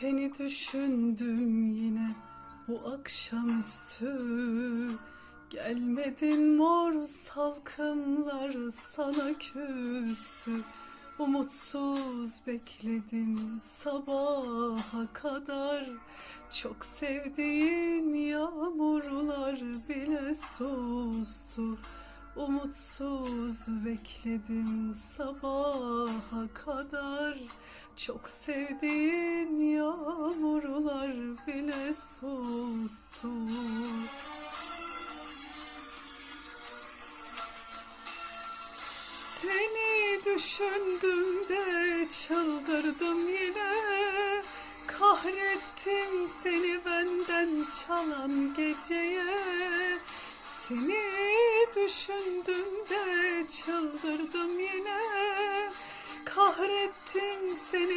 Seni düşündüm yine bu akşamüstü. Gelmedin mor salkımlar sana küstü. Umutsuz bekledim sabaha kadar. Çok sevdiğin yağmurlar bile sustu. Umutsuz bekledim sabaha kadar Çok sevdiğin yağmurlar bile sustu. Seni düşündüm de çıldırdım yine. Kahrettim seni benden çalan geceye. Seni düşündüm de Kahrettim seni